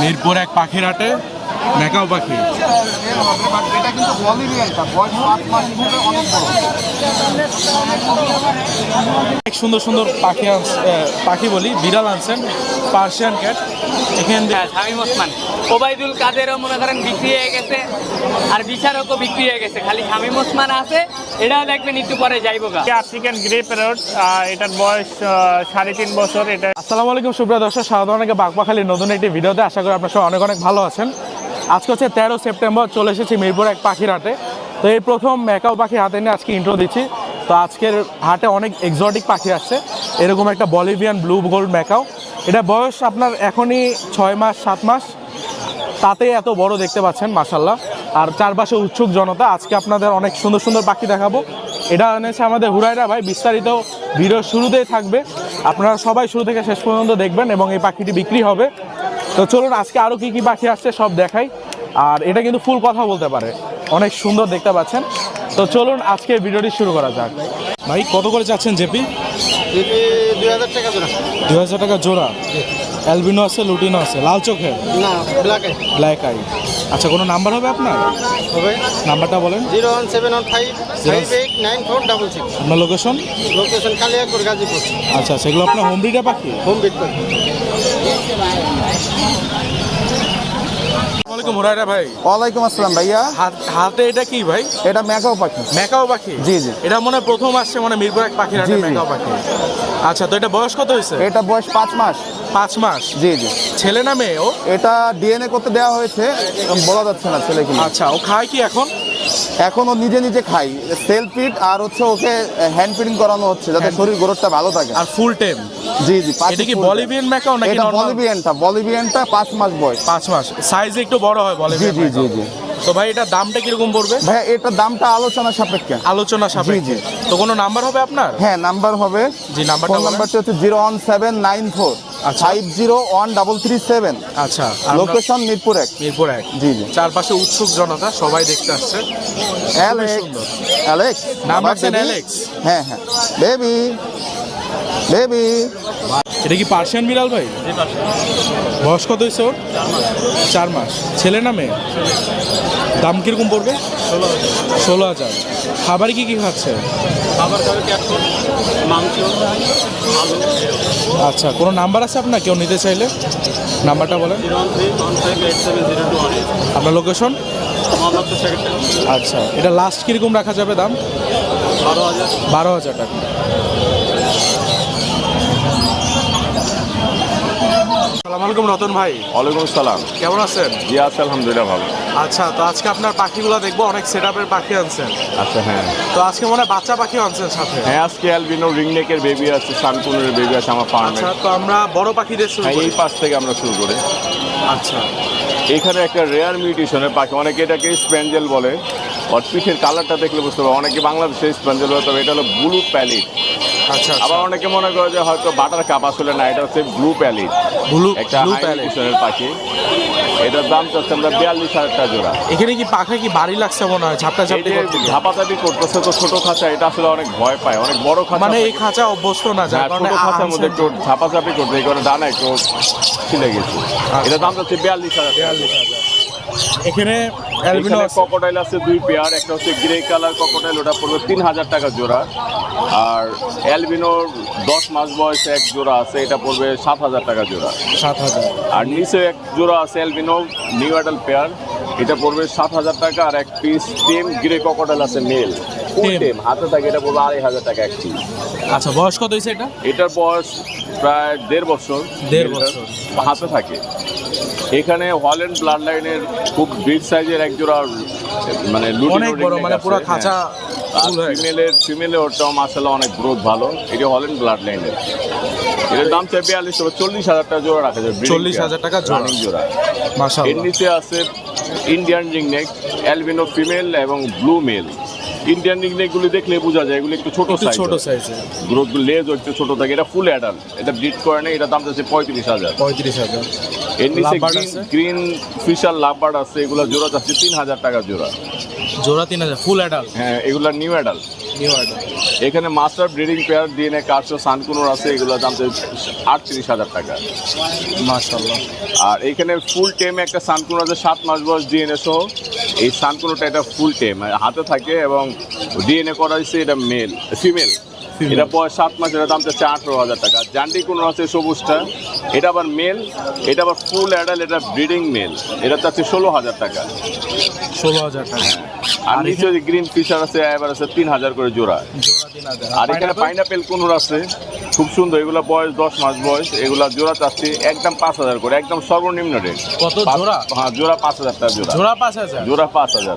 মিরপুর এক পাখির হাটে মেকাও পাখি। অনেক সুন্দর সুন্দর পাখি পাখি বলি বিড়াল আনছেন পার্সিয়ান ক্যাট। এখান থেকে ওবায়দুল কাদেরও মনে করেন বিক্রি হয়ে গেছে আর বিচারকও বিক্রি হয়ে গেছে। খালি শামীম ওসমান আছে এটাও দেখবেন একটু পরে যাইবো আফ্রিকান গ্রে প্যারট এটার বয়স সাড়ে তিন বছর এটা আসসালামু আলাইকুম সুপ্রিয় দর্শক স্বাগত অনেকে বাগপাখালির নতুন একটি ভিডিওতে। আশা করি আপনার সবাই অনেক অনেক ভালো আছেন। আজকে হচ্ছে তেরো সেপ্টেম্বর চলে এসেছি মিরপুর এক পাখির হাটে। তো এই প্রথম মেকাও পাখি হাতে নিয়ে আজকে ইন্ট্রো দিচ্ছি। তো আজকের হাটে অনেক এক্সোটিক পাখি আসছে। এরকম একটা বলিভিয়ান ব্লু গোল্ড মেকাও এটা বয়স আপনার এখনই ছয় মাস সাত মাস। তাতে এত বড় দেখতে পাচ্ছেন মাসাল্লাহ আর চারপাশে উৎসুক জনতা আজকে আপনাদের অনেক সুন্দর সুন্দর পাখি দেখাবো। এটা এনেছে আমাদের হুরাইরা ভাই বিস্তারিত ভিডিও শুরুতেই থাকবে। আপনারা সবাই শুরু থেকে শেষ পর্যন্ত দেখবেন এবং এই পাখিটি বিক্রি হবে। তো চলুন আজকে আরও কী কী পাখি আসছে সব দেখাই। আর এটা কিন্তু ফুল কথা বলতে পারে। অনেক সুন্দর দেখতে পাচ্ছেন। তো চলুন আজকে ভিডিওটি শুরু করা যাক। ভাই কত করে চাচ্ছেন জেপি? দুই হাজার টাকা জোড়া। দু হাজার টাকা জোড়া। অ্যালবিনো আছে লুটিনো আছে লাল চোখের? না ব্ল্যাক আই ব্ল্যাক আই আচ্ছা কোনো নাম্বার হবে আপনার? হবে। নাম্বারটা বলেন। Zero one seven one five five eight nine four double six. আপনার লোকেশন লোকেশন কালিয়াকুর গাজীপুর। আচ্ছা সেগুলো আপনার হোম ব্রিডার পাখি হোম বিটকয়েন ওয়ালাইকুম হুরাইরা ভাই। ওয়ালাইকুম আসসালাম ভাইয়া। হাত- এটা কি ভাই? এটা ম্যাকাও পাখি। ম্যাকাও পাখি? জি, জি। এটা মনে প্রথম আসছে মানে মিরপুর এক পাখির হাটে জি, জি। পাখি। আচ্ছা তো এটা বয়স কত হয়েছে? এটা বয়স পাঁচ মাস। পাঁচ মাস? জি জি। ছেলে না মেয়ে ও? এটা ডিএনএ করতে দেওয়া হয়েছে বলা যাচ্ছে না ছেলে কি আচ্ছা ও খায় কি এখন? এখন ও নিজে নিজে খাই। সেলফ ফিড আর হচ্ছে ওকে হ্যান্ড ফিডিং করানো হচ্ছে যাতে শরীর গ্রোথটা ভালো থাকে। আর ফুল টাইম জি জি এটা কি বলিভিয়ান মেকাও নাকি এটা বলিভিয়ানটা বলিভিয়ানটা পাঁচ মাস বয়স। পাঁচ মাস। সাইজ একটু বড় হয় বলিভিয়ান জি জি জি তো ভাই এটা দামটা কীরকম পড়বে? ভাই এটার দামটা আলোচনা সাপেক্ষে। আলোচনা সাপেক্ষে। জি। তো কোনো নাম্বার হবে আপনার? হ্যাঁ নাম্বার হবে। জি, নাম্বারটা নাম্বারটা হচ্ছে zero one seven nine four. Five zero one double three seven আচ্ছা লোকেশন মিরপুর এক। মিরপুর এক। জি জি। চারপাশে উৎসুক জনতা সবাই দেখতে আসছে। অ্যালেক্স। অ্যালেক্স নাম বাবা, অ্যালেক্স? হ্যাঁ হ্যাঁ। বেবি বেবি এটা কি পার্সিয়ান বিড়াল ভাই? বয়স কত হয়েছে ওর? চার মাস। ছেলে না মেয়ে? দাম কীরকম পড়বে? ষোলো হাজার। খাবার কি কি খাচ্ছে? আচ্ছা কোনো নাম্বার আছে আপনার? কেউ নিতে চাইলে? নাম্বারটা বলেন। আপনার লোকেশন আচ্ছা এটা লাস্ট কীরকম রাখা যাবে দাম? বারো হাজার টাকা। সালাম আলাইকুম রতন ভাই। ওয়ালাইকুম সালাম। কেমন আছেন? জি আছে আলহামদুলিল্লাহ ভালো। আচ্ছা তো আজকে আপনার পাখিগুলো দেখব অনেক সেট পাখি আনছেন। আচ্ছা হ্যাঁ। তো আজকে মনে হয় বাচ্চা পাখি আনছেন সাথে? হ্যাঁ আজকে অ্যালবিনো রিংনেকের বেবি আছে সানকুনের বেবি আছে আমার ফার্মে আচ্ছা তো আমরা বড় পাখিদের শুরু হ্যাঁ করি। এই পাশ থেকে আমরা শুরু করি। আচ্ছা। এখানে একটা রেয়ার মিউটেশনের পাখি অনেকে এটাকে স্প্যাঞ্জেল বলে। আর পিঠের কালারটা দেখলে বুঝতে পারবে অনেকে বাংলাদেশে স্প্যাঞ্জেল বলে তবে এটা হলো ব্লু প্যালিট আবার অনেকে মনে করে যে হয়তো বাটার কাপ আসলে না এটা হচ্ছে ব্লু প্যালিট ব্লু একটা পাখি। এটার দাম চাচ্ছে আমরা বিয়াল্লিশ হাজার টাকা জোড়া। এখানে কি পাখা কি বাড়ি লাগছে মনে হয়? ঝাপটা ঝাপটি ঝাপাঝাপি করতেছে তো ছোট খাঁচা এটা আসলে অনেক ভয় পায় অনেক বড় খাঁচা মানে এই খাঁচা অভ্যস্ত না যার হ্যাঁ, ছোট খাঁচার মধ্যে একটু ঝাপাঝাপি করতে এই কারণে ডানা একটু ছিলে গেছে। এটা দাম হচ্ছে বিয়াল্লিশ হাজার। বিয়াল্লিশ হাজার। এখানে অ্যালবিনো আছে দুই পেয়ার একটা হচ্ছে গ্রে কালার ককটাইল ওটা পড়বে তিন হাজার টাকা জোড়া। আর অ্যালবিনোর দশ মাস বয়স এক জোড়া আছে এটা পড়বে সাত হাজার টাকা জোড়া। সাত হাজার। আর নিচে এক জোড়া আছে অ্যালবিনো নিউ অ্যাডাল পেয়ার এটা পড়বে সাত হাজার টাকা আর এক পিস টেম গ্রে ককটেল আছে মেল টেম হাতে থাকে এটা পড়বে আড়াই হাজার টাকা এক পিস আচ্ছা বয়স কত হয়েছে এটা? এটার বয়স প্রায় দেড় বছর। দেড় বছর। হাতে থাকে। এখানে হল্যান্ড ব্লাড লাইনের খুব বিগ সাইজের এক জোড়া মানে অনেক বড়, মানে পুরো হ্যাঁ। খাঁচা আর। ফিমেলের ফিমেলের ওটাও মাসালা অনেক গ্রোথ ভালো। এটা হল্যান্ড ব্লাড লাইনের এটার দাম চাই বিয়াল্লিশ টাকা চল্লিশ হাজার টাকা জোড়া রাখা যাবে 40,000 টাকা জোড়া। রানিং জোড়া। এর নিচে আছে ইন্ডিয়ান রিংনেক অ্যালবিনো ফিমেল এবং ব্লু মেল ইন্ডিয়ান নিকনেক গুলি দেখলে বোঝা যায় এগুলো একটু ছোট সাইজ ছোট সাইজে গ্রোথ লেজ একটু ছোট থাকে এটা ফুল অ্যাডাল এটা ব্রিড করে না এটা দাম যাচ্ছে পঁয়ত্রিশ হাজার। পঁয়ত্রিশ হাজার। এর নিচে গ্রিন ফিশার লাভবার্ড আছে এগুলো জোড়া যাচ্ছে তিন হাজার টাকা জোড়া। জোড়া তিন হাজার ফুল অ্যাডাল্ট হ্যাঁ এগুলা নিউ অ্যাডাল নিউ অ্যাডাল্ট এখানে মাস্টার ব্রিডিং পেয়ার ডিএনএ কার্সো সানকুনোর আছে এগুলো দাম আটত্রিশ হাজার টাকা। মাশাল্লাহ আর এখানে ফুল টেম একটা সানকুনো আছে সাত মাস বয়স ডিএনএ সহ। এই সানকুনোটা এটা ফুল টেম হাতে থাকে এবং ডিএনএ করা হয়েছে এটা মেল ফিমেল এটা সাত মাস এটা দাম চাচ্ছে আঠেরো হাজার টাকা। জান্ডি কোনো আছে সবুজটা? এটা আবার মেল এটা আবার ফুল অ্যাডাল এটা ব্রিডিং মেল এটা চাচ্ছে ষোলো হাজার টাকা। ষোলো হাজার টাকা। আর নিচে যে গ্রিন ফিশার আছে এবার আছে তিন হাজার করে জোড়া। জোড়া আর এখানে পাইনাপেল কুনুর আছে। খুব সুন্দর এগুলো বয়স দশ মাস বয়স। এগুলা জোড়া চাচ্ছি একদম পাঁচ হাজার করে একদম সর্বনিম্ন রেট কত জোড়া? হ্যাঁ জোড়া পাঁচ হাজার টাকা জোড়া। জোড়া পাঁচ হাজার? জোড়া পাঁচ হাজার।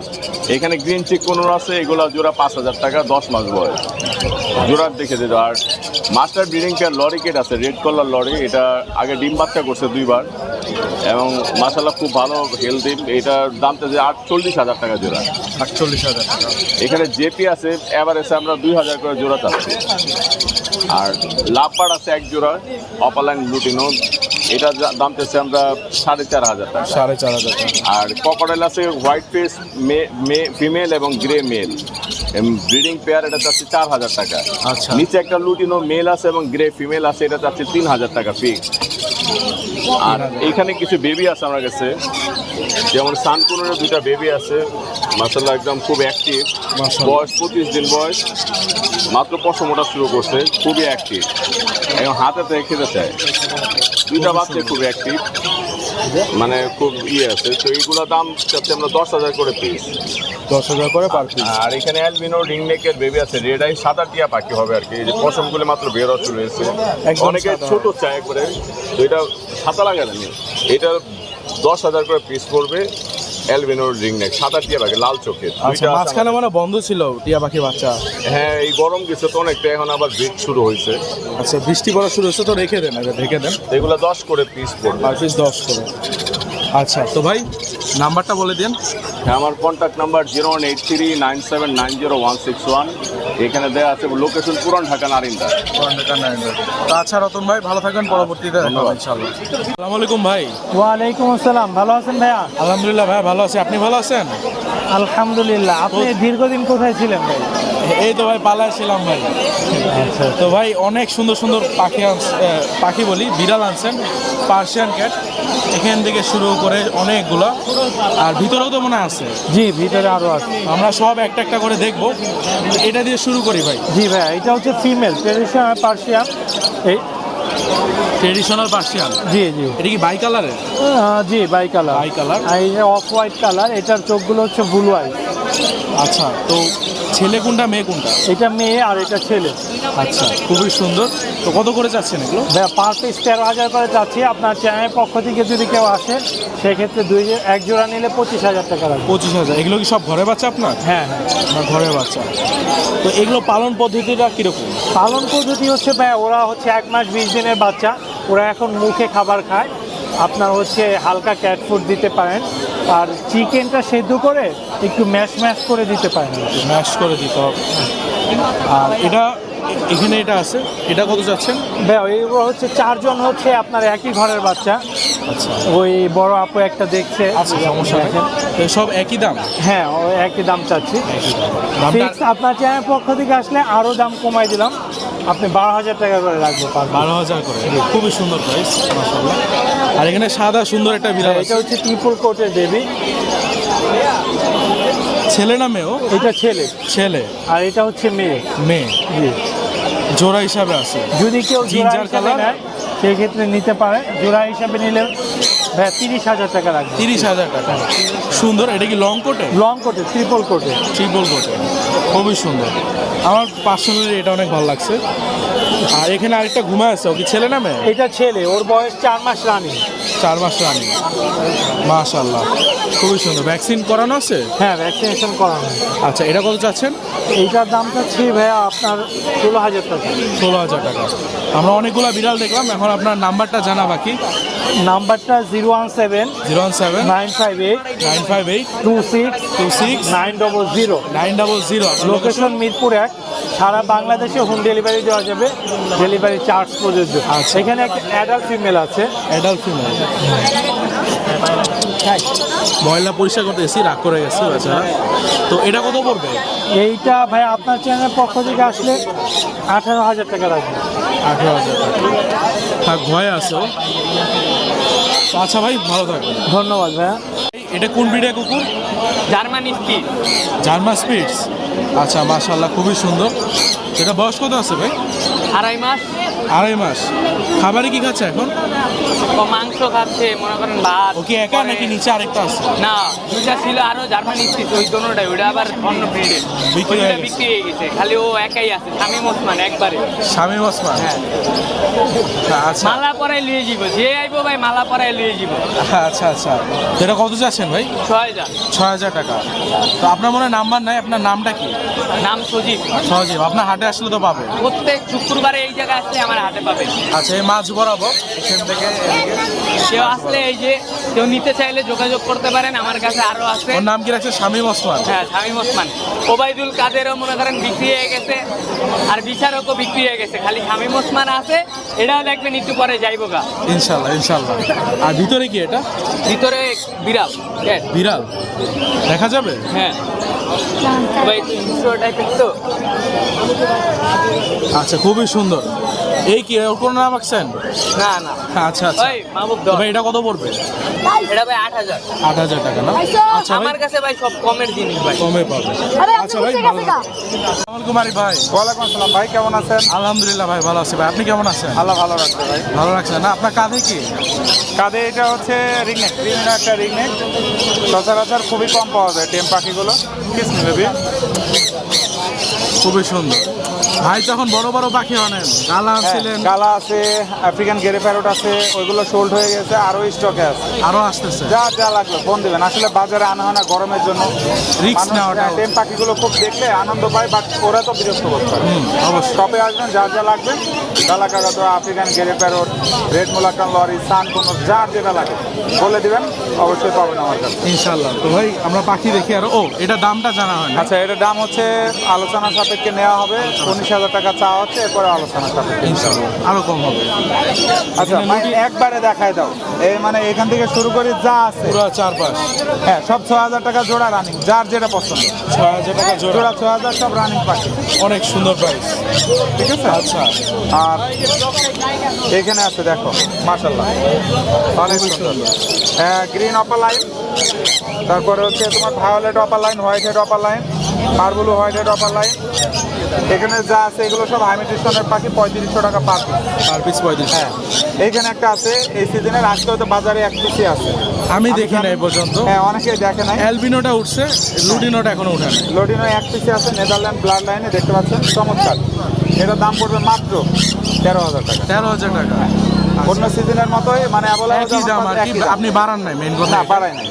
এখানে গ্রিন চিক কোনোর আছে এগুলো জোড়া পাঁচ হাজার টাকা দশ মাস বয়স। জোড়ার দেখে দিত আর master breeding pair lorikeet আছে রেড কলার লরি। এটা আগে ডিম বাচ্চা করছে দুইবার এবং মাসাল্লাহ খুব ভালো হেলদি এটার দামটা যে আটচল্লিশ হাজার টাকা জোড়া। আটচল্লিশ হাজার টাকা। এখানে জেপি আছে এভারেজে আমরা দুই হাজার করে জোড়া চাচ্ছি। আর লাভবার আছে এক জোড়া অপালাইন লুটিনো এটা দাম চাচ্ছি আমরা সাড়ে চার হাজার টাকা। সাড়ে চার হাজার টাকা। আর ককরেল আছে হোয়াইট ফেস মে ফিমেল এবং গ্রে মেল ব্রিডিং পেয়ার এটা চাচ্ছি চার হাজার টাকা। আচ্ছা। নিচে একটা লুটিনো মেল আছে এবং গ্রে ফিমেল আছে এটা চাচ্ছি তিন হাজার টাকা ফিক্স আর এইখানে কিছু বেবি আছে আমার কাছে। যেমন সানকুনের দুটা বেবি আছে মাসাল্লাহ একদম খুব অ্যাক্টিভ বয়স পঁচিশ দিন বয়স মাত্র পশম ওঠা শুরু করছে খুবই অ্যাক্টিভ এবং হাতে থেকে খেতে চায়। দুইটা বাচ্চা খুব অ্যাক্টিভ মানে খুব ইয়ে আছে তো এইগুলোর দাম চাচ্ছে আমরা দশ হাজার করে পিস দশ হাজার করে পার পিস আর এখানে অ্যালবিনো রিংনেকের বেবি আছে রেড আই সাদা টিয়া পাখি হবে আর কি। এই যে পশমগুলো মাত্র বের হচ্ছে রয়েছে। অনেকে। ছোট চায় করে তো এটা সাদা লাগে না। এটা দশ হাজার করে পিস পড়বে অ্যালবিনোর রিংনেক সাদা টিয়া পাখি লাল চোখের। আচ্ছা মাঝখানে মানে বন্ধ ছিল টিয়া পাখি বাচ্চা। হ্যাঁ এই গরম গেছে তো অনেকটা এখন আবার ব্রিড শুরু হয়েছে। আচ্ছা বৃষ্টি পড়া শুরু হচ্ছে তো রেখে দেন আগে ঢেকে দেন। এগুলো দশ করে পিস পড়বে। পার পিস দশ করে। আচ্ছা তো ভাই নাম্বারটা বলে দিন। হ্যাঁ, আমার contact number zero one eight three nine seven nine zero one six one এখানে দেওয়া আছে লোকেশন পুরান ঢাকা নারিন্দা। তো আচ্ছা রতন ভাই ভালো থাকবেন পরবর্তীতে দেখা ইনশাআল্লাহ। আসসালামু আলাইকুম ভাই। ওয়ালাইকুম আসসালাম ভালো আছেন ভাইয়া? আলহামদুলিল্লাহ ভাই ভালো আছি। আপনি ভালো আছেন? আলহামদুলিল্লাহ। আপনি দীর্ঘদিন কোথায় ছিলেন ভাই? এই তো ভাই পালায় ছিলাম ভাই। আচ্ছা তো ভাই অনেক সুন্দর সুন্দর পাখি পাখি বলি বিড়াল আনছেন পার্সিয়ান ক্যাট। এখান থেকে শুরু করে অনেকগুলো। আর ভিতরেও তো মনে আছে। জি ভিতরে আরও আছে। আমরা সব একটা একটা করে দেখব। এটা দিয়ে শুরু করি ভাই। জি ভাই এটা হচ্ছে ফিমেল পার্সিয়ান। এই ট্রেডিশনাল পার্সিয়ান জি জি। এটা কি বাই কালারের জি বাই কালার বাই কালার আর এই যে অফ হোয়াইট কালার এটার চোখগুলো হচ্ছে ব্লু আই আচ্ছা তো ছেলে কোনটা মেয়ে কোনটা? এটা মেয়ে আর এটা ছেলে। আচ্ছা খুবই সুন্দর। তো কত করে যাচ্ছেন এগুলো? পার পিস তেরো হাজার করে যাচ্ছি। আপনার চ্যানেলের পক্ষ থেকে যদি কেউ আসে সেক্ষেত্রে দুই এক জোড়া নিলে পঁচিশ হাজার টাকা লাগবে। পঁচিশ হাজার। এগুলো কি সব ঘরে বাচ্চা আপনার? হ্যাঁ হ্যাঁ। না ঘরের বাচ্চা। তো এগুলো পালন পদ্ধতিটা কীরকম? পালন পদ্ধতি হচ্ছে ভাই ওরা হচ্ছে এক মাস বিশ দিনের বাচ্চা। ওরা এখন মুখে খাবার খায়। আপনার হচ্ছে হালকা ক্যাট ফুড দিতে পারেন। আর চিকেনটা সেদ্ধ করে একটু ম্যাশ ম্যাশ করে দিতে পারেন। ম্যাশ করে দিতে হবে। আর এটা এখানে এটা আছে। এটা কত যাচ্ছেন? ভাই এগুলো হচ্ছে চারজন হচ্ছে আপনার একই ঘরের বাচ্চা। আচ্ছা। ওই বড় আপু একটা দেখছে। আচ্ছা সমস্যা নেই। সব একই দাম? হ্যাঁ ও একই দাম চাচ্ছি। ফিক্স আপনার চ্যানেল পক্ষ থেকে আসলে আরও দাম কমাই দিলাম। আপনি বারো হাজার টাকা করে রাখব পার বারো হাজার করে। খুবই সুন্দর প্রাইস মাসাল্লাহ আর এখানে সাদা সুন্দর একটা বিড়াল এটা হচ্ছে ট্রিপল কোটের বেবি ছেলে না মেয়েও এটা ছেলে। ছেলে। আর এটা হচ্ছে মেয়ে। মেয়ে। জি। জোড়া হিসাবে আছে। যদি কেউ জিঞ্জার? নেয় সেই ক্ষেত্রে নিতে পারে। জোড়া হিসাবে নিলে ভাই তিরিশ হাজার টাকা লাগবে। তিরিশ হাজার টাকা। সুন্দর। এটা কি লং কোটে লং কোটে ট্রিপল কোটে ট্রিপল কোটে খুবই সুন্দর। আমার পার্সোনালি এটা অনেক ভালো লাগছে। আর এখানে আরেকটা ঘুমায় আছে ও কি ছেলে না মেয়ে? এটা ছেলে ওর বয়স চার মাস রানি। চার মাস রানি। মাশাল্লাহ খুবই সুন্দর। ভ্যাকসিন করানো আছে? হ্যাঁ ভ্যাকসিনেশন করানো আচ্ছা এটা কত চাচ্ছেন? এইটার দামটা ছি ভাইয়া আপনার ষোলো হাজার টাকা। ষোলো হাজার টাকা। আমরা অনেকগুলো বিড়াল দেখলাম এখন আপনার নাম্বারটা জানা বাকি। নাম্বারটা zero one seven zero one seven nine five eight nine five eight two six two six nine double zero. Nine double zero. Location Mirpur এক সারা বাংলাদেশে হোম ডেলিভারি দেওয়া যাবে। ডেলিভারি চার্জ প্রযোজ্য। আচ্ছা। এখানে একটা অ্যাডাল্ট ফিমেল আছে। অ্যাডাল্ট ফিমেল ময়লা পরিষ্কার করতে এসি রাগ করে গেছে বেচারা তো এটা কত পড়বে? এইটা ভাই আপনার চ্যানেলের পক্ষ থেকে আসলে আঠারো হাজার টাকা রাখবেন আঠারো হাজার টাকা। হ্যাঁ ভয় আছে। আচ্ছা ভাই ভালো থাকবেন। ধন্যবাদ ভাইয়া। এটা কোন ব্রিডের কুকুর? German spitz. German spitz. আচ্ছা মাশাল্লাহ খুবই সুন্দর। এটা বয়স কত আছে ভাই? আড়াই মাস। আড়াই মাস। খাবারে কি খাচ্ছে এখন? ও মাংস খাচ্ছে মনে করেন ভাত ও কি একা নাকি নিচে আরেকটা আছে? না দুইটা ছিল আরও জার্মান স্পিড ওই দোনোটাই ওইটা আবার অন্য ব্রিডের বিক্রি হয়ে গেছে। বিক্রি হয়ে গেছে খালি ও একাই আছে শামীম ওসমান একবারে। স্বামী ওসমান? হ্যাঁ। আচ্ছা মালা পরাই লিয়ে যাব যে আইবো ভাই মালা পরাই লিয়ে যাব আচ্ছা আচ্ছা। এটা কত চাচ্ছেন ভাই? ছয় হাজার। ছয় হাজার টাকা। তো আপনার মনে হয় নাম্বার নাই আপনার নামটা কি? নাম সজীব। সহজে আপনার হাটে আসলে তো পাবে। প্রত্যেক শুক্রবারে এই জায়গায় আসলে আমার হাতে পাবে। আচ্ছা এই মাছ বরাবর এখান থেকে সে আসলে এই যে কেউ নিতে চাইলে যোগাযোগ করতে পারেন আমার কাছে আরও আছে। ওর নাম কি রাখছে? শামীম ওসমান। হ্যাঁ শামীম ওসমান। ওবায়দুল কাদেরও মনে করেন বিক্রি হয়ে গেছে আর বিচারকও বিক্রি হয়ে গেছে খালি শামীম ওসমান আছে। এটাও দেখবেন একটু পরে যাইবো গা। ইনশাল্লাহ ইনশাল্লাহ। আর ভিতরে কি এটা? ভিতরে বিড়াল cat, বিড়াল। দেখা যাবে? হ্যাঁ। তো আচ্ছা খুবই সুন্দর। এই কি ওর কোনো নাম আঁকছেন না না। আচ্ছা আচ্ছা। ওই মাহবুব দশ ভাই এটা কত পড়বে? এটা ভাই আট হাজার। আট হাজার টাকা না? আচ্ছা আমার কাছে ভাই সব কমের জিনিস ভাই। কমে পাবে। আচ্ছা ভাই ভালো কুমারী ভাই ওয়ালাইকুম আসসালাম। ভাই কেমন আছেন? আলহামদুলিল্লাহ ভাই ভালো আছি ভাই। আপনি কেমন আছেন? আল্লাহ ভালো রাখছে ভাই। ভালো না? আপনার কাঁধে কি? কাঁধে এটা হচ্ছে রিংনেক একটা রিংনেক সচরাচর খুবই কম পাওয়া যায় টেম পাখিগুলো। কিস নেবে খুবই সুন্দর। ভাই তখন বড় বড় পাখি আনেন গালা ছিলেন। গালা আছে আফ্রিকান গেরে প্যারোট আছে ওইগুলো সোল্ড হয়ে গেছে আরও স্টকে আছে। আরও আসতেছে। যা যা লাগবে ফোন দেবেন। আসলে বাজারে আনা হয় না গরমের জন্য। Risk নেওয়াটা টেম পাখিগুলো খুব দেখলে আনন্দ পায় বাট ওরা তো বিরক্ত করতে পারে অবশ্যই। শপে আসবেন যা যা লাগবে। Galah cockatoo African grey parrot red Moluccan lory sun কোনো যার যেটা লাগে। বলে দিবেন অবশ্যই পাবেন আমার কাছে। ইনশাল্লাহ তো ভাই আমরা পাখি দেখি আর। ও এটা দামটা জানা হয় আচ্ছা এটার দাম হচ্ছে আলোচনা সাপেক্ষে নেওয়া হবে উনিশ হাজার টাকা চাওয়া হচ্ছে এরপরে আলোচনা ইনশাল্লাহ আরও কম হবে। আচ্ছা একবারে দেখায় দাও। এই মানে এখান থেকে শুরু করে যা আছে। পুরো চারপাশ। হ্যাঁ সব ছ হাজার টাকা জোড়া রানিং যার যেটা পছন্দ। ছয় হাজার টাকা জোড়া। জোড়া ছ হাজার সব রানিং পাখি অনেক সুন্দর প্রাইস ঠিক আছে? আচ্ছা। আর এখানে আছে দেখো মাশাল্লাহ অনেক সুন্দর। হ্যাঁ গ্রিন অপার লাইন তারপরে হচ্ছে তোমার violet opaline white head opaline মার্বলু white head opaline এখানে যা আছে এগুলো সব হাইমিটেশনের পাখি পঁয়ত্রিশশো টাকা পার পার পিস পঁয়ত্রিশ হ্যাঁ এইখানে একটা আছে এই সিজনের আসতে হয়তো বাজারে এক পিসই আছে। আমি দেখি নাই পর্যন্ত। হ্যাঁ অনেকেই দেখে নাই। অ্যালবিনোটা উঠছে লুডিনোটা এখনও উঠে লোডিনো এক পিসে আছে নেদারল্যান্ড ব্লাড লাইনে দেখতে পাচ্ছেন? চমৎকার। এটার দাম পড়বে মাত্র তেরো হাজার টাকা। তেরো হাজার টাকা। অন্য সিজনের মতোই মানে একই দাম আর কি আপনি বাড়ান নাই মেন কথা বাড়াই নাই।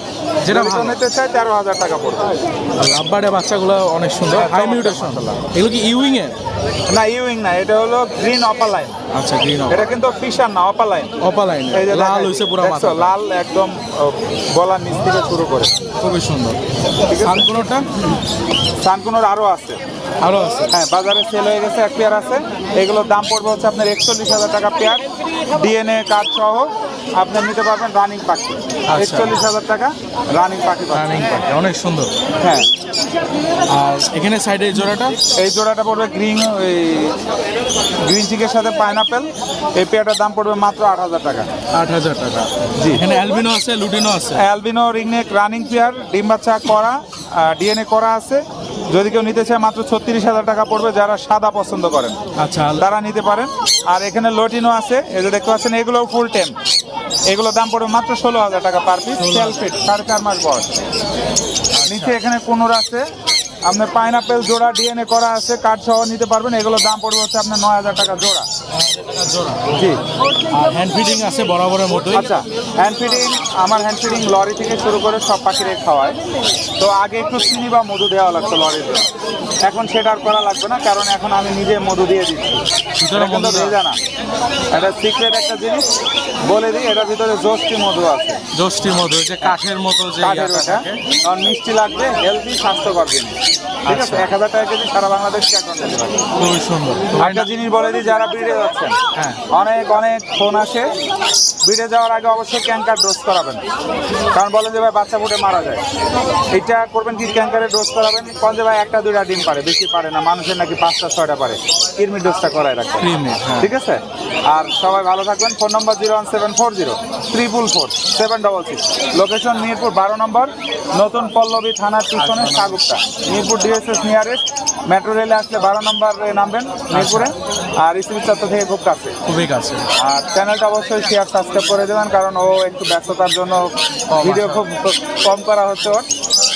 যেটা যেটা ভালো। নিতে চাই তেরো হাজার টাকা পড়বে। বাচ্চাগুলো অনেক সুন্দর। হাই চমৎকার, মিউটেশন এগুলো কি ইউইং এর? না ইউইং না এটা হলো গ্রিন অপার লাইন আচ্ছা গ্রিন এটা কিন্তু ফিশার না লাল হইছে পুরো দেখছ, মাথা লাল একদম নিচ থেকে শুরু করে। খুবই সুন্দর। সানকুনোটা সানকুনোর আরও আছে। আরও আছে? হ্যাঁ বাজারে সেল হয়ে গেছে এক পেয়ার আছে। এগুলোর দাম পড়বে হচ্ছে আপনার একচল্লিশ হাজার টাকা পেয়ার ডিএনএ কার্ড সহ আপনি নিতে পারবেন রানিং পাখি। একচল্লিশ হাজার টাকা রানিং পাখি রানিং পাখি অনেক সুন্দর। হ্যাঁ। আর এখানে সাইডে এই জোড়াটা? এই জোড়াটা পড়বে গ্রিন ওই গ্রিন চিকের সাথে পাইনাপেল এই পেয়ারটার দাম পড়বে মাত্র আট হাজার টাকা। আট হাজার টাকা। জি। এখানে অ্যালবিনো আছে লুডিনো আছে। অ্যালবিনো রিংনেক রানিং পেয়ার ডিম বাচ্চা করা ডিএনএ করা আছে। যদি কেউ নিতে চায় মাত্র ছত্রিশ হাজার টাকা পড়বে যারা সাদা পছন্দ করেন। আচ্ছা। তারা নিতে পারেন। আর এখানে লোটিনো আছে এই যে দেখতে পাচ্ছেন এগুলোও ফুল টেম এগুলোর দাম পড়বে মাত্র ষোলো হাজার টাকা পার পিস সেল ফিট সাড়ে চার মাস বয়স। নিচে এখানে কোনোর আছে আপনার পাইনাপেল জোড়া ডিএনএ করা আছে কার্ড সহ নিতে পারবেন। এগুলোর দাম পড়বে হচ্ছে আপনার নয় হাজার টাকা জোড়া। জি। আর হ্যান্ড ফিডিং আছে বরাবরের মতোই। আচ্ছা হ্যান্ড ফিডিং আমার হ্যান্ড ফিডিং লরি থেকে শুরু করে সব পাখিরে খাওয়ায়। তো আগে একটু চিনি বা মধু দেওয়া লাগতো লরিতে। এখন সেটা আর করা লাগবে না কারণ এখন আমি নিজে মধু দিয়ে দিচ্ছি। এটা কিন্তু? ভেজা না। এটা সিক্রেট একটা জিনিস। বলে দিই এটার ভিতরে জোষ্টি মধু আছে। জষ্টি মধু যে কাঠের মতো যে কাঠের। কারণ মিষ্টি লাগবে হেলদি স্বাস্থ্যকর জিনিস। ঠিক আছে আচ্ছা। এক হাজার টাকা কেজি সারা বাংলাদেশ খুবই সুন্দর একটা জিনিস বলে দিই যারা ব্রিডে যাচ্ছেন হ্যাঁ। অনেক অনেক ফোন আসে বিড়ে যাওয়ার আগে অবশ্যই ক্যাঙ্কার ডোজ করাবেন। কারণ বলেন যে ভাই বাচ্চা ফুটে মারা যায়। এটা করবেন কি? ক্যাঙ্কারে ডোজ করাবেন। কোন যে ভাই একটা দুইটা ডিম পারে বেশি পারে না মানুষের নাকি পাঁচটা ছয়টা পারে। কৃমি ডোজটা করায় রাখবেন। হ্যাঁ। ঠিক আছে? আর সবাই ভালো থাকবেন। Phone number zero one seven four zero triple four seven double six. Location Mirpur বারো নম্বর। নতুন পল্লবী থানার পিছনে Shagufta Mirpur DSS nearest. Metro রেলে আসলে বারো নম্বর নামবেন মিরপুরে। আর ইসিবি চত্বর থেকে খুব কাছে। খুবই কাছে। আর চ্যানেলটা অবশ্যই শেয়ার সাবস্ক্রাইব করে দেবেন কারণ ও একটু ব্যস্ততার জন্য ভিডিও খুব কম করা হচ্ছে ওর।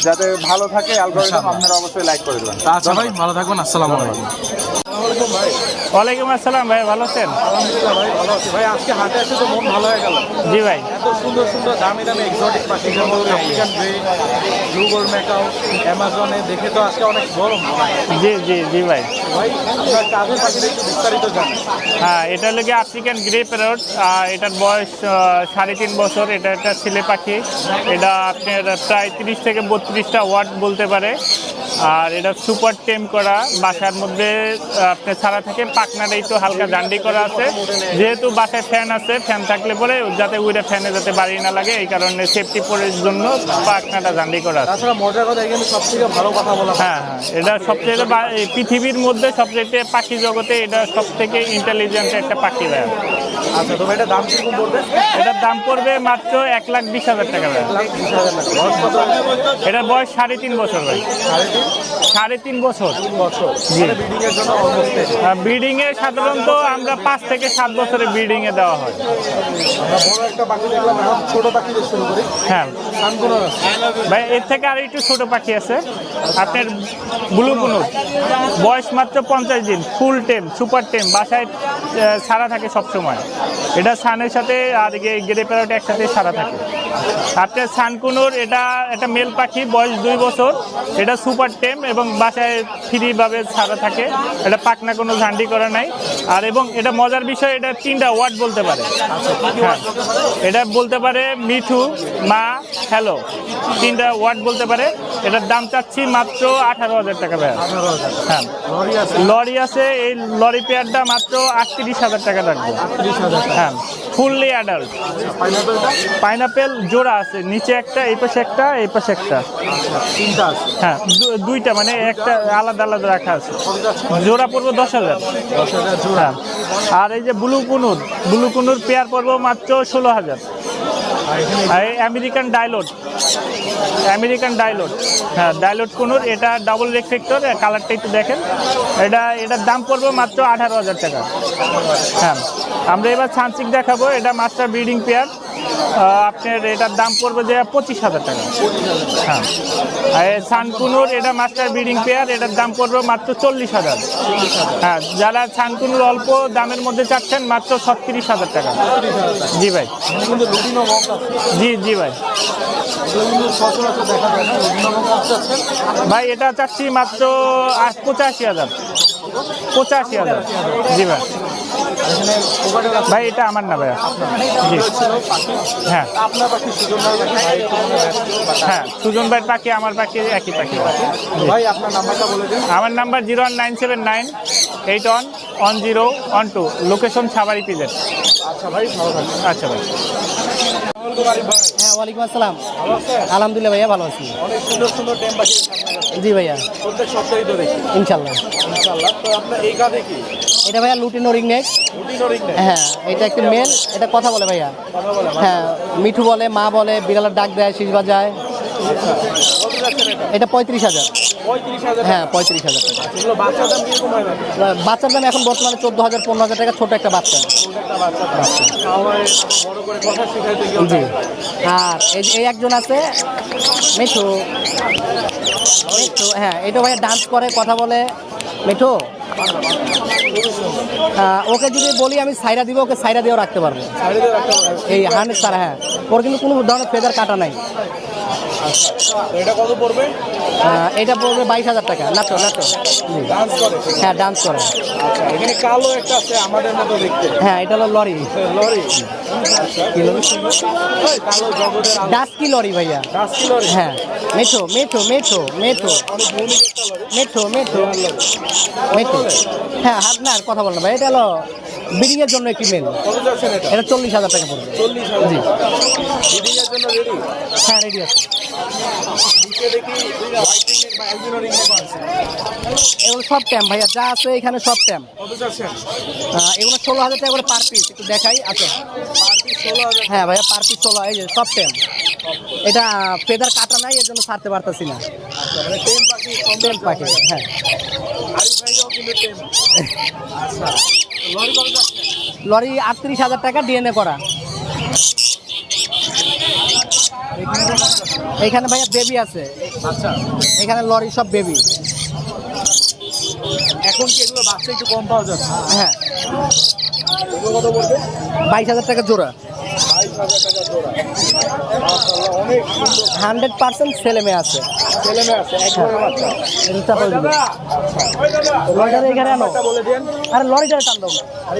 যাতে ভালো থাকে অ্যালগোরিদম আপনারা অবশ্যই লাইক করে দেবেন। আচ্ছা ভাই ভালো থাকবেন আসসালামু আলাইকুম। ওয়ালাইকুম আসসালাম ভাই ভালো আছেন? ভাই ভালো আছি। ভাই আজকে হাটে আসে তো মন ভালো হয়ে গেল। জি ভাই। এত সুন্দর সুন্দর দামি দামি এক্সোটিক পাখি যেমন African grey blue gold macaw অ্যামাজনে দেখে তো আজকে অনেক গরম। জি জি জি ভাই। ভাই আপনার কাজের পাখিটা একটু বিস্তারিত জানেন। হ্যাঁ এটা লেগে আফ্রিকান গ্রে প্যারট এটার বয়স সাড়ে তিন বছর। এটা একটা ছেলে পাখি। এটা আপনার প্রায় তিরিশ থেকে বত্রিশটা ওয়ার্ড বলতে পারে। আর এটা সুপার টেম করা বাসার মধ্যে আপনার ছাড়া থাকে পাকনাটা একটু হালকা জান্ডি করা আছে। যেহেতু বাসায় ফ্যান আছে ফ্যান থাকলে পরে যাতে উইটা ফ্যানে যাতে বাড়ি না লাগে এই কারণে সেফটি পরের জন্য পাকনাটা জান্ডি করা আছে। হয়। হ্যাঁ এটা সবচেয়ে পৃথিবীর মধ্যে সবচেয়ে পাখি জগতে এটা সব থেকে ইন্টেলিজেন্ট একটা পাখি ভাই। আচ্ছা এটা দাম কীরকম পড়বে? এটার দাম পড়বে মাত্র এক লাখ বিশ হাজার টাকা ভাই। এটার বয়স সাড়ে তিন বছর ভাই। সাড়ে তিন সাড়ে তিন বছর। বছর ব্রিডিং এ সাধারণত আমরা পাঁচ থেকে সাত বছরের ব্রিডিং এ দেওয়া হয়। হ্যাঁ। ভাই এর থেকে আর একটু ছোট পাখি আছে। আপনার ব্লু কুনুর বয়স মাত্র পঞ্চাশ দিন ফুল টেম সুপার টেম বাসায় ছাড়া থাকে সবসময়। এটা সানের সাথে আর গেড়ে প্যারট একসাথে ছাড়া থাকে। আপনার সানকুনুর এটা একটা মেল পাখি বয়স দুই বছর। এটা সুপার টেম এবং বাসায় ফ্রিভাবে ছাড়া থাকে। এটা পাকনা কোনো ঝান্ডি করা নাই। আর এবং এটা মজার বিষয় এটা তিনটা ওয়ার্ড বলতে পারে। হ্যাঁ। এটা বলতে পারে মিঠু মা হ্যালো। তিনটা ওয়ার্ড বলতে পারে। এটার দাম চাচ্ছি মাত্র আঠারো হাজার টাকা ভাইয়া। হ্যাঁ। লরি আছে। এই লরি পেয়ারটা মাত্র আটত্রিশ হাজার টাকা রাখব টাকা। হ্যাঁ। ফুললি অ্যাডাল্ট পাইনাপেল জোড়া আছে নিচে একটা এই পাশে একটা এই পাশে একটা। তিনটা আছে। হ্যাঁ দুইটা মানে একটা আলাদা আলাদা রাখা আছে। জোড়া পড়ব দশ হাজার। দশ হাজার জোড়া। হ্যাঁ। আর এই যে blue conure blue conure pair পড়ব মাত্র ষোলো হাজার। American dilute. American dilute. হ্যাঁ ডাইলোড কোনোর এটা ডাবল রেফ্লেক্টর কালারটা একটু দেখেন। এটা, এটার দাম পড়বে মাত্র আঠারো হাজার টাকা। হ্যাঁ আমরা এবার সানসিক দেখাবো, এটা মাস্টার ব্রিডিং পেয়ার আপনার এটার দাম পড়বে যে পঁচিশ হাজার টাকা। হ্যাঁ। আর সানকুনুর, এটা মাস্টার ব্রিডিং পেয়ার, এটার দাম পড়বে মাত্র চল্লিশ হাজার। হ্যাঁ যারা সানকুনুর অল্প দামের মধ্যে চাচ্ছেন, মাত্র ছত্রিশ হাজার টাকা। জি ভাই। জি জি ভাই। ভাই, এটা চাচ্ছি মাত্র পঁচাশি হাজার। পঁচাশি হাজার। জি ভাই। ভাই এটা আমার না ভাই জি হ্যাঁ। আপনার পাখি সুজন হ্যাঁ সুজন ভাইয়ের পাখি আমার পাখি একই পাখি। ভাই আপনার নাম্বারটা বলে দিন। আমার number zero one nine seven nine eight one one zero one two. Location সাবারি পিলেট। আচ্ছা ভাই আচ্ছা ভাই। হ্যাঁ ওয়ালাইকুম আসসালাম। আলহামদুলিল্লাহ ভাইয়া ভালো আছি। অনেক সুন্দর সুন্দর টেম পাখি জি ভাইয়া। প্রত্যেক সপ্তাহে তো দেখি। ইনশাল্লাহ। ইনশাল্লাহ। তো আপনার এই কাজে কি? এটা ভাইয়া লুটিনো রিং নেক। নেই হ্যাঁ এটা একটা মেল এটা কথা বলে ভাইয়া। হ্যাঁ মিঠু বলে মা বলে বিড়ালের ডাক দেয় শীষ বাজায়। এটা পঁয়ত্রিশ হাজার। হ্যাঁ পঁয়ত্রিশ হাজার টাকা। ভাই বাচ্চার দাম এখন বর্তমানে চোদ্দ হাজার পনেরো হাজার টাকা ছোট একটা বাচ্চা। জি। আর এই একজন আছে মিঠু। মিঠু হ্যাঁ এটা ভাইয়া ডান্স করে কথা বলে। মিঠু? ওকে যদি বলি আমি সাইরা দিব ওকে সাইরা দিয়েও রাখতে পারব। এই হান্ড্রেড সারা হ্যাঁ। ওর কিন্তু কোনো ধরনের ফেদার কাটা নাই। এটা কত পড়বে? এটা পড়বে বাইশ হাজার টাকা নাচো নাচো। ডান্স করে? হ্যাঁ ডান্স করে। আচ্ছা এখানে কালো একটা আছে আমাদের মতো দেখতে। হ্যাঁ এটা হলো লরি। লরি? ডাস্কি লরি ভাইয়া? হ্যাঁ। মেঠো মেঠো মেঠো মেঠো। মেঠো মেঠো। মেঠো। হ্যাঁ হাত না কথা বল না ভাই এটা হলো এর জন্য একটি মেল এটা চল্লিশ হাজার টাকা পড়বে। জি। এর জন্য রেডি হ্যাঁ রেডি আছে। এগুলো সব ট্যাম ভাইয়া যা আছে এখানে সব ট্যাম এগুলো ষোলো হাজার টাকা করে পার পিস একটু দেখাই আছে। হ্যাঁ ভাইয়া পার পিস ষোলো এই যে সব ট্যাম এটা ফেদার কাটা নাই এর জন্য ছাড়তে পারতেছি না। মানে পাখি টেম পাখি হ্যাঁ। আচ্ছা লরি লরি আটত্রিশ হাজার টাকা ডিএনএ করা। এখানে ভাইয়া বেবি আছে। আচ্ছা। এখানে লরি সব বেবি এখন কি এগুলো বাচ্চা একটু কম পাওয়া যাচ্ছে? হ্যাঁ। কত পড়বে? বাইশ হাজার টাকা জোড়া। হান্ড্রেড পার্সেন্ট ছেলে মেয়ে আছে। ছেলে মেয়ে আছে হয়ে। লরিটারে এখানে আনো। বলে দেন। আরে লরিটারে টান দাও।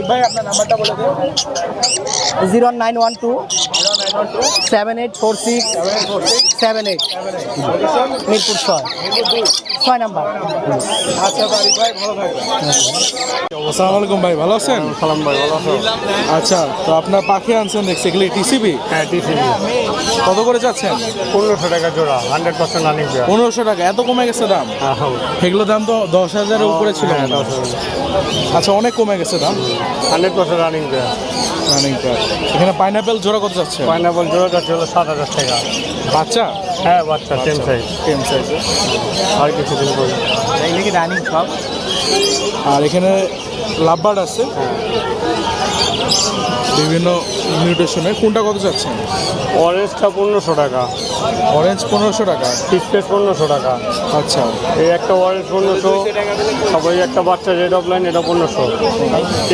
ভাই আপনার নাম্বারটা বলে দেন। Zero nine one two seven eight four six seven eight Mirpur ছয়। ছয় নাম্বার। আচ্ছা ভাই ভালো আসসালামু আলাইকুম ভাই ভালো আছেন? সালাম ভাই ভালো আছো। আচ্ছা তো আপনার পাখি আনছেন দেখছি এগুলি টিসিবি? হ্যাঁ টিসিবি। কত করে যাচ্ছেন? পনেরোশো টাকা জোড়া হান্ড্রেড পার্সেন্ট রানিং পনেরোশো টাকা এত কমে গেছে দাম? এগুলো দাম তো দশ হাজারের উপরে ছিল হ্যাঁ, হয়। আচ্ছা অনেক কমে গেছে দাম? হান্ড্রেড পার্সেন্ট রানিং রানিং এখানে পাইনাপেল জোড়া কত যাচ্ছে? পাইনাপল জোড়াটা ছিল সাত হাজার টাকা। বাচ্চা? হ্যাঁ বাচ্চা টেন সাইজ টেন সাইজ আর কিছুদিন পরে। এই কি রানিং সব আর এখানে লাভবার্ড আছে। বিভিন্ন মিউটেশনের কোনটা কত যাচ্ছে? অরেঞ্জটা পনেরোশো টাকা। অরেঞ্জ পনেরোশো টাকা? পিসপেস পনেরোশো টাকা। আচ্ছা। এই একটা অরেঞ্জ পনেরোশো তারপরে একটা বাচ্চা রেড অফলাইন এটা পনেরোশো।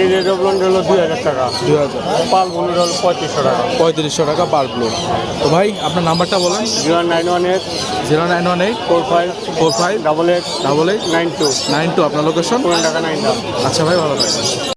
এই রেড অফলাইন হলো দুই হাজার টাকা। দুই হাজার। পাল পনেরো হলো পঁয়ত্রিশশো টাকা। পঁয়ত্রিশশো টাকা পার ব্লু তো ভাই আপনার নাম্বারটা বলেন। Zero nine one eight zero nine one eight four five four five double eight double eight nine two. Nine two আপনার লোকেশন টাকা নাইন আচ্ছা ভাই ভালো থাকবেন।